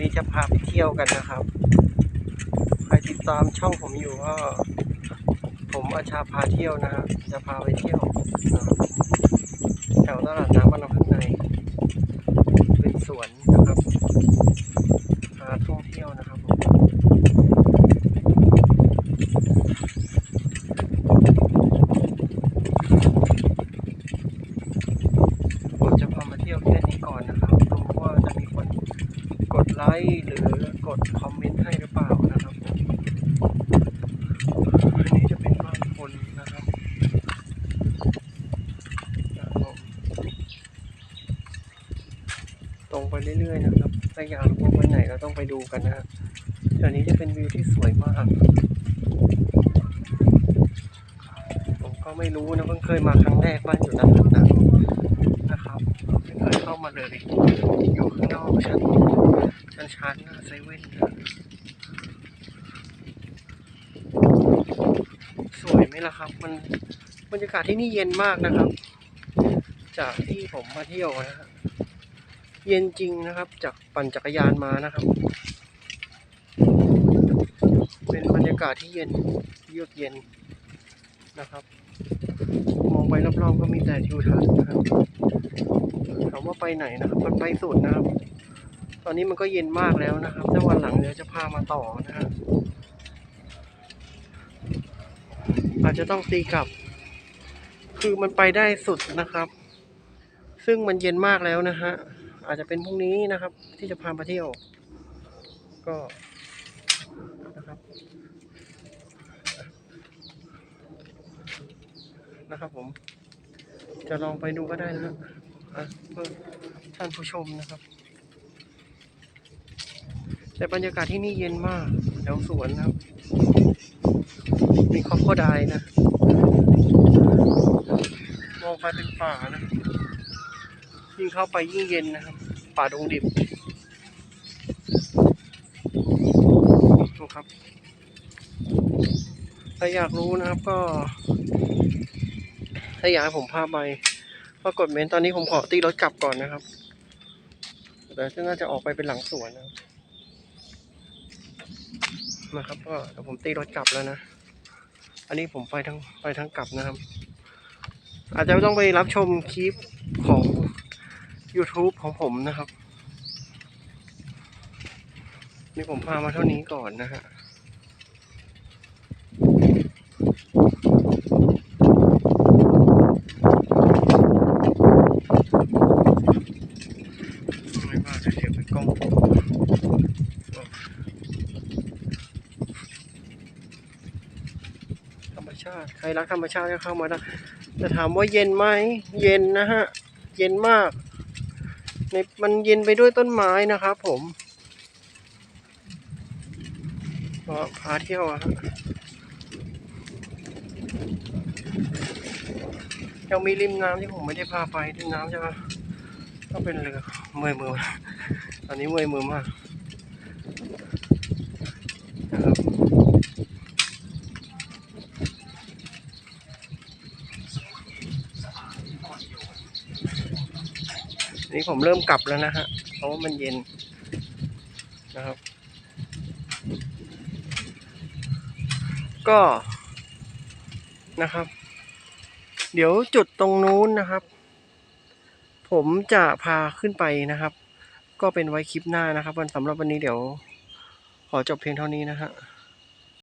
นี้จะพาไปเที่ยวกันนะครับ ใครติดตามช่องผมอยู่ก็ ผมอาชาพาเที่ยวนะครับจะพาไปเที่ยวแถวตลาดน้ำบางน้ำข้างใน เป็นสวนนะครับพาท่องเที่ยวนะครับผมผมจะพามาเที่ยวแค่นี้ก่อนนะครับดูว่าจะมีคนกดไล ค์หรือกดคอมเมนต์ให้หรือเปล่านะครับอันนี้จะเป็นบ้านคนนะครับตรงไปเรื่อยๆนะครับถ้าอยากรู้ว่าวันไหนเราต้องไปดูกันนะฮะแถวนี้จะเป็นวิวที่สวยมากผมก็ไม่รู้นะเพิ่งเคยมาครั้งแรกบ้านอยู่ด้านหลังนะครับ มามาเลย อยู่ข้างนอกชั้นชั้นชั้นหน้าเซเว่นสวยไหมล่ะครับ มันบรรยากาศที่นี่เย็นมากนะครับ จากที่ผมมาเที่ยวนะฮะเย็นจริงนะครับ จากปั่นจักรยานมานะครับ เป็นบรรยากาศที่เย็นเยือกเย็นนะครับ ไปรอบๆก็มีแต่ทิวทัศน์นะครับถามว่าไปไหนนะครับมันไปสุดนะครับ ตอนนี้มันก็เย็นมากแล้วนะครับถ้าวันหลังเดี๋ยวจะพามาต่อนะฮะอาจจะต้องตีกลับ คือมันไปได้สุดนะครับ ซึ่งมันเย็นมากแล้วนะฮะอาจจะเป็นพรุ่งนี้นะครับ ที่จะพามาเที่ยว ก็นะครับ นะครับผม จะลองไปดูก็ได้นะครับอะเพื่อท่านผู้ชมนะครับ แต่บรรยากาศที่นี่เย็นมากแถวสวนนะครับ มีคอโคไดนะ มองไปเป็นป่านะ ยิ่งเข้าไปยิ่งเย็นนะครับ ป่าดงดิบดูครับถ้าอยากรู้นะครับก็ ถ้าอยากให้ผมพาไปก็กดเมนตอนนี้ผมขอตีรถกลับก่อนนะครับแต่ซึ่งน่าจะออกไปเป็นหลังสวนนะครับนะครับก็เดี๋ยวผมตีรถกลับแล้วนะ อันนี้ผมไปทั้งไปทั้งกลับนะครับ อาจจะต้องไปรับชมคลิปของ YouTube ของผมนะครับ นี่ผมพามาเท่านี้ก่อนนะฮะ ไม่ว่าจะเสียงเป็นกล้องธรรม ชาติ ใครรักธรรมชาติก็เข้ามาได้แต่ถามว่าเย็นไหม เย็นนะฮะ เย็นมาก ในมันเย็นไปด้วยต้นไม้นะครับผมก็พาเที่ยวอะฮะยังมีริมน้ำที่ผมไม่ได้พาไปริมน้ำใช่ปะก็เป็นเรือเมื่อยมือ ตอนนี้เมื่อยมือมากนะครับ นี่ผมเริ่มกลับแล้วนะฮะเพราะว่ามันเย็นนะครับ ก็นะครับ เดี๋ยวจุดตรงนู้นนะครับ ผมจะพาขึ้นไปนะครับ ก็เป็นไว้คลิปหน้านะครับวันสำหรับวันนี้เดี๋ยว ขอจบเพียงเท่านี้นะฮะ